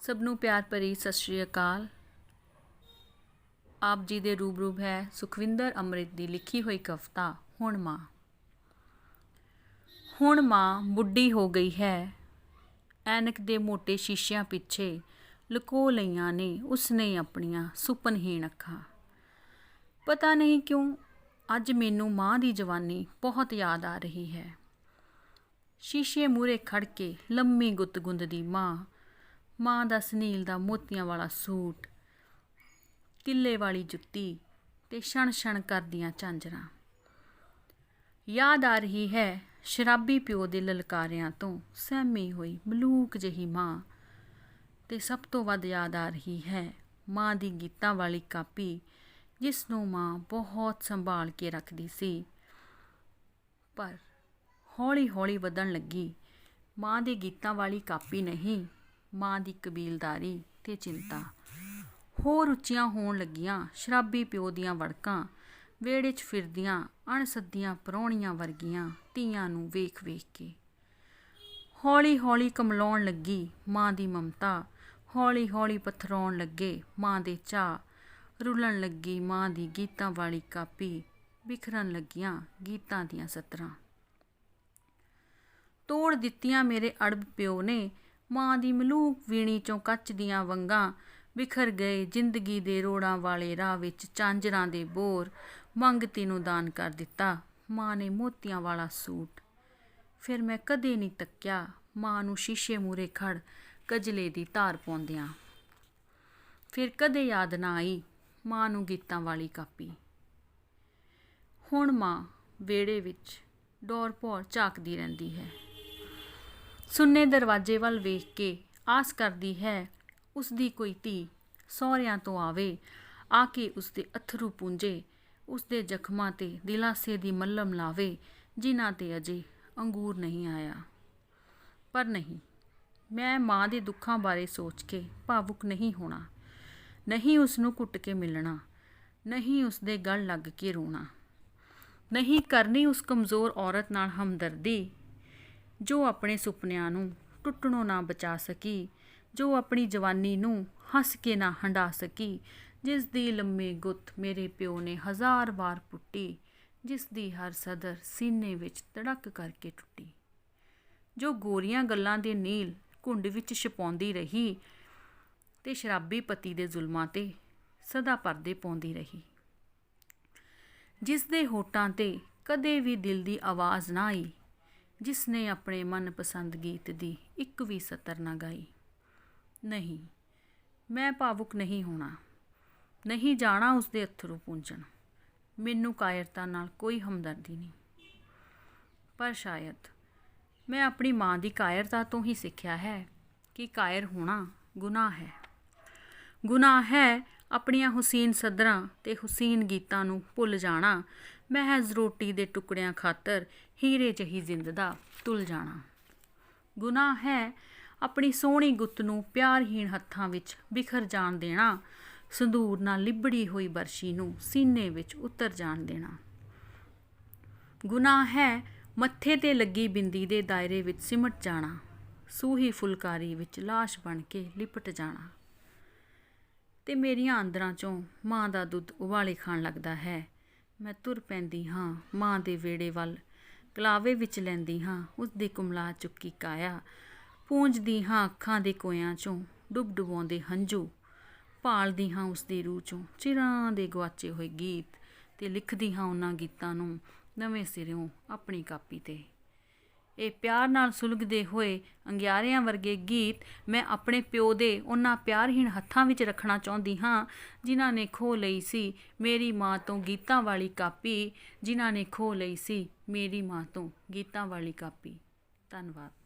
ਸਭ ਨੂੰ ਪਿਆਰ ਭਰੀ ਸਤਿ ਸ਼੍ਰੀ ਅਕਾਲ। ਆਪ ਜੀ ਦੇ ਰੂਬਰੂ ਹੈ ਸੁਖਵਿੰਦਰ ਅੰਮ੍ਰਿਤ ਦੀ ਲਿਖੀ ਹੋਈ ਕਵਿਤਾ, ਹੁਣ ਮਾਂ। ਹੁਣ ਮਾਂ ਬੁੱਢੀ ਹੋ ਗਈ ਹੈ। ਐਨਕ ਦੇ ਮੋٹے ਸ਼ੀਸ਼ਿਆਂ ਪਿੱਛੇ ਲੁਕੋ ਲਈਆਂ ਨੇ ਉਸਨੇ ਆਪਣੀਆਂ ਸੁਪਨਹੀਣ ਅੱਖਾਂ। ਪਤਾ ਨਹੀਂ ਕਿਉਂ ਅੱਜ ਮੈਨੂੰ ਮਾਂ ਦੀ ਜਵਾਨੀ ਬਹੁਤ ਯਾਦ ਆ ਰਹੀ ਹੈ। ਸ਼ੀਸ਼ੇ ਮੂਰੇ ਖੜ ਕੇ ਲੰਮੀ ਗੁੱਤ ਗੁੰਦਦੀ ਮਾਂ ਮਾਂ ਦਾ ਸੁਨੀਲ ਦਾ ਮੋਤੀਆਂ ਵਾਲਾ ਸੂਟ, ਕਿੱਲੇ ਵਾਲੀ ਜੁੱਤੀ ਤੇ ਛਣ ਛਣ ਕਰਦੀਆਂ ਝਾਂਜਰਾਂ। ਯਾਦ ਆ ਰਹੀ ਹੈ ਸ਼ਰਾਬੀ ਪਿਓ ਦੇ ਲਲਕਾਰਿਆਂ ਤੋਂ ਸਹਿਮੀ ਹੋਈ ਮਲੂਕ ਜਹੀ ਮਾਂ ਤੇ ਸਭ ਤੋਂ ਵੱਧ ਯਾਦ ਆ ਰਹੀ ਹੈ ਮਾਂ ਦੀ ਗੀਤਾਂ ਵਾਲੀ ਕਾਪੀ, ਜਿਸ ਨੂੰ ਮਾਂ ਬਹੁਤ ਸੰਭਾਲ ਕੇ ਰੱਖਦੀ ਸੀ। ਪਰ ਹੌਲੀ-ਹੌਲੀ ਵਧਣ ਲੱਗੀ। ਮਾਂ ਦੇ ਗੀਤਾਂ ਵਾਲੀ ਕਾਪੀ ਨਹੀਂ ਮਾਂ ਦੀ ਕਬੀਲਦਾਰੀ ਤੇ ਚਿੰਤਾ। ਹੋਰ ਉੱਚੀਆਂ ਹੋਣ ਲੱਗੀਆਂ ਸ਼ਰਾਬੀ ਪਿਓ ਦੀਆਂ ਵੜਕਾਂ, ਵਿਹੜੇ 'ਚ ਫਿਰਦੀਆਂ ਅਣਸੱਦੀਆਂ ਪਰੌਣੀਆਂ ਵਰਗੀਆਂ ਧੀਆਂ ਨੂੰ ਵੇਖ-ਵੇਖ ਕੇ। ਹੌਲੀ-ਹੌਲੀ ਕਮਲਾਉਣ ਲੱਗੀ ਮਾਂ ਦੀ ਮਮਤਾ, ਹੌਲੀ-ਹੌਲੀ ਪਥਰਾਉਣ ਲੱਗੇ ਮਾਂ ਦੇ ਚਾ ਰੁਲਣ ਲੱਗੀ ਮਾਂ ਦੀ ਗੀਤਾਂ ਵਾਲੀ ਕਾਪੀ, ਬਿਖਰਨ ਲੱਗੀਆਂ ਗੀਤਾਂ ਦੀਆਂ ਸਤਰਾਂ। ਤੋੜ ਦਿੱਤੀਆਂ ਮੇਰੇ ਅੜਬ ਪਿਓ ਨੇ ਮਾਂ ਦੀ ਮਲੂਕ ਵੀਣੀ ਚੋਂ ਕੱਚ ਦੀਆਂ ਵੰਗਾਂ ਵਿਖਰ ਗਏ ਜ਼ਿੰਦਗੀ ਦੇ ਰੋੜਾਂ ਵਾਲੇ ਰਾਹ ਵਿੱਚ ਚਾਂਜਰਾਂ ਦੇ ਬੋਰ ਮੰਗਤੀ ਨੂੰ ਦਾਨ ਕਰ ਦਿੱਤਾ। ਮਾਂ ਨੇ ਮੋਤੀਆਂ ਵਾਲਾ ਸੂਟ। ਫਿਰ ਮੈਂ ਕਦੇ ਨਹੀਂ ਤੱਕਿਆ, ਮਾਂ ਨੂੰ ਸ਼ੀਸ਼ੇ ਮੂਰੇ ਖੜ ਕਜਲੇ ਦੀ ਧਾਰ ਪਾਉਂਦਿਆਂ। ਫਿਰ ਕਦੇ ਯਾਦ ਨਾ ਆਈ, ਮਾਂ ਨੂੰ ਗੀਤਾਂ ਵਾਲੀ ਕਾਪੀ। ਹੁਣ ਮਾਂ, ਵਿਹੜੇ ਵਿੱਚ, ਡੋਰ ਭੌਰ ਝਾਕਦੀ ਰਹਿੰਦੀ ਹੈ। ਸੁੰਨੇ ਦਰਵਾਜ਼ੇ ਵੱਲ ਵੇਖ ਕੇ ਆਸ ਕਰਦੀ ਹੈ ਉਸ ਦੀ ਕੋਈ ਧੀ ਸਹੁਰਿਆਂ ਤੋਂ ਆਵੇ। ਆ ਕੇ ਉਸ ਦੇ ਅਥਰੂ ਪੂੰਝੇ ਉਸ ਦੇ ਜ਼ਖਮਾਂ ਤੇ ਦਿਲਾਸੇ ਦੀ ਮੱਲਮ ਲਾਵੇ, ਜਿਨ੍ਹਾਂ ਤੇ ਅਜੇ ਅੰਗੂਰ ਨਹੀਂ ਆਇਆ। ਪਰ ਨਹੀਂ, ਮੈਂ ਮਾਂ ਦੇ ਦੁੱਖਾਂ ਬਾਰੇ ਸੋਚ ਕੇ ਭਾਵੁਕ ਨਹੀਂ ਹੋਣਾ। ਨਹੀਂ ਉਸ ਨੂੰ ਘੁੱਟ ਕੇ ਮਿਲਣਾ। ਨਹੀਂ ਉਸ ਦੇ ਗਲ ਲੱਗ ਕੇ ਰੋਣਾ। ਨਹੀਂ ਕਰਨੀ ਉਸ ਕਮਜ਼ੋਰ ਔਰਤ ਨਾਲ ਹਮਦਰਦੀ। ਜੋ ਆਪਣੇ ਸੁਪਨਿਆਂ ਨੂੰ ਟੁੱਟਣੋਂ ਨਾ ਬਚਾ ਸਕੀ, ਜੋ ਆਪਣੀ ਜਵਾਨੀ ਨੂੰ ਹੱਸ ਕੇ ਨਾ ਹੰਡਾ ਸਕੀ, ਜਿਸ ਦੀ ਲੰਮੀ ਗੁੱਤ ਮੇਰੇ ਪਿਓ ਨੇ ਹਜ਼ਾਰ ਵਾਰ ਪੁੱਟੀ, ਜਿਸ ਦੀ ਹਰ ਸਦਰ ਸੀਨੇ ਵਿੱਚ ਧੜਕ ਕਰਕੇ ਟੁੱਟੀ। ਜੋ ਗੋਰੀਆਂ ਗੱਲਾਂ ਦੇ ਨੀਲ ਘੁੰਡ ਵਿੱਚ ਛਪਾਉਂਦੀ ਰਹੀ ਤੇ ਸ਼ਰਾਬੀ ਪਤੀ ਦੇ ਜ਼ੁਲਮਾਂ ਤੇ ਸਦਾ ਪਰਦੇ ਪਾਉਂਦੀ ਰਹੀ। ਜਿਸ ਦੇ ਹੋਟਾਂ ਤੇ ਕਦੇ ਵੀ ਦਿਲ ਦੀ ਆਵਾਜ਼ ਨਾ ਆਈ ਜਿਸ ਨੇ ਆਪਣੇ ਮਨਪਸੰਦ ਗੀਤ ਦੀ ਇੱਕ ਵੀ ਸਤਰ ਨਾ ਗਾਈ। ਨਹੀਂ, ਮੈਂ ਭਾਵੁਕ ਨਹੀਂ ਹੋਣਾ। ਨਹੀਂ ਜਾਣਾ ਉਸ ਦੇ ਅਥਰੂ ਪੂੰਝਣ। ਮੈਨੂੰ ਕਾਇਰਤਾ ਨਾਲ ਕੋਈ ਹਮਦਰਦੀ ਨਹੀਂ। ਪਰ ਸ਼ਾਇਦ ਮੈਂ ਆਪਣੀ ਮਾਂ ਦੀ ਕਾਇਰਤਾ ਤੋਂ ਹੀ ਸਿੱਖਿਆ ਹੈ ਕਿ ਕਾਇਰ ਹੋਣਾ ਗੁਨਾਹ ਹੈ। ਗੁਨਾਹ ਹੈ ਆਪਣੀਆਂ ਹੁਸੀਨ ਸਦਰਾਂ ਤੇ ਹੁਸੀਨ ਗੀਤਾਂ ਨੂੰ ਭੁੱਲ ਜਾਣਾ, ਮਹਿਜ਼ ਰੋਟੀ ਦੇ ਟੁਕੜਿਆਂ ਖਾਤਰ ਹੀਰੇ ਜਹੀ ਜ਼ਿੰਦ ਦਾ ਤੁਲ ਜਾਣਾ। ਗੁਨਾਹ ਹੈ ਆਪਣੀ ਸੋਹਣੀ ਗੁੱਤ ਨੂੰ ਪਿਆਰਹੀਣ ਹੱਥਾਂ ਵਿੱਚ ਬਿਖਰ ਜਾਣ ਦੇਣਾ, ਸੰਧੂਰ ਨਾਲ ਲਿਬੜੀ ਹੋਈ ਬਰਸ਼ੀ ਨੂੰ ਸੀਨੇ ਵਿੱਚ ਉਤਰ ਜਾਣ ਦੇਣਾ। ਗੁਨਾਹ ਹੈ ਮੱਥੇ ਤੇ ਲੱਗੀ ਬਿੰਦੀ ਦੇ ਦਾਇਰੇ ਵਿੱਚ ਸਿਮਟ ਜਾਣਾ, ਸੂਹੀ ਫੁਲਕਾਰੀ ਵਿੱਚ ਲਾਸ਼ ਬਣ ਕੇ ਲਿਪਟ ਜਾਣਾ। ਤੇ ਮੇਰੀਆਂ ਅੰਦਰਾਂ ਚੋਂ ਮਾਂ ਦਾ ਦੁੱਧ ਉਬਾਲੇ ਖਾਣ ਲੱਗਦਾ ਹੈ। ਮੈਂ ਤੁਰ ਪੈਂਦੀ ਹਾਂ, ਮਾਂ ਦੇ ਵੇੜੇ ਵੱਲ। ਕਲਾਵੇ ਵਿੱਚ ਲੈਂਦੀ ਹਾਂ, ਉਸ ਦੀ ਕੁਮਲਾ ਚੁੱਕੀ ਕਾਇਆ। ਪੂੰਝਦੀ ਹਾਂ ਅੱਖਾਂ ਦੇ ਕੋਇਆਂ ਚੋਂ, ਡੁੱਬ ਡੁਬਾਉਂਦੇ ਹੰਝੂ। ਭਾਲਦੀ ਹਾਂ ਉਸ ਦੀ ਰੂਹ ਚੋਂ, ਚਿਰਾਂ ਦੇ ਗਵਾਚੇ ਹੋਏ ਗੀਤ ਤੇ ਲਿਖਦੀ ਹਾਂ ਉਹਨਾਂ ਗੀਤਾਂ ਨੂੰ ਨਵੇਂ ਸਿਰਿਓਂ ਆਪਣੀ ਕਾਪੀ ਤੇ। ਇਹ ਪਿਆਰ ਨਾਲ ਸੁਲਗਦੇ ਹੋਏ ਅੰਗਿਆਰਿਆਂ ਵਰਗੇ ਗੀਤ ਮੈਂ ਆਪਣੇ ਪਿਓ ਦੇ ਉਹਨਾਂ ਪਿਆਰਹੀਣ ਹੱਥਾਂ ਵਿੱਚ ਰੱਖਣਾ ਚਾਹੁੰਦੀ ਹਾਂ, ਜਿਨ੍ਹਾਂ ਨੇ ਖੋ ਲਈ ਸੀ, ਮੇਰੀ ਮਾਂ ਤੋਂ ਗੀਤਾਂ ਵਾਲੀ ਕਾਪੀ। ਜਿਨ੍ਹਾਂ ਨੇ ਖੋ ਲਈ ਸੀ, ਮੇਰੀ ਮਾਂ ਤੋਂ ਗੀਤਾਂ ਵਾਲੀ ਕਾਪੀ। ਧੰਨਵਾਦ।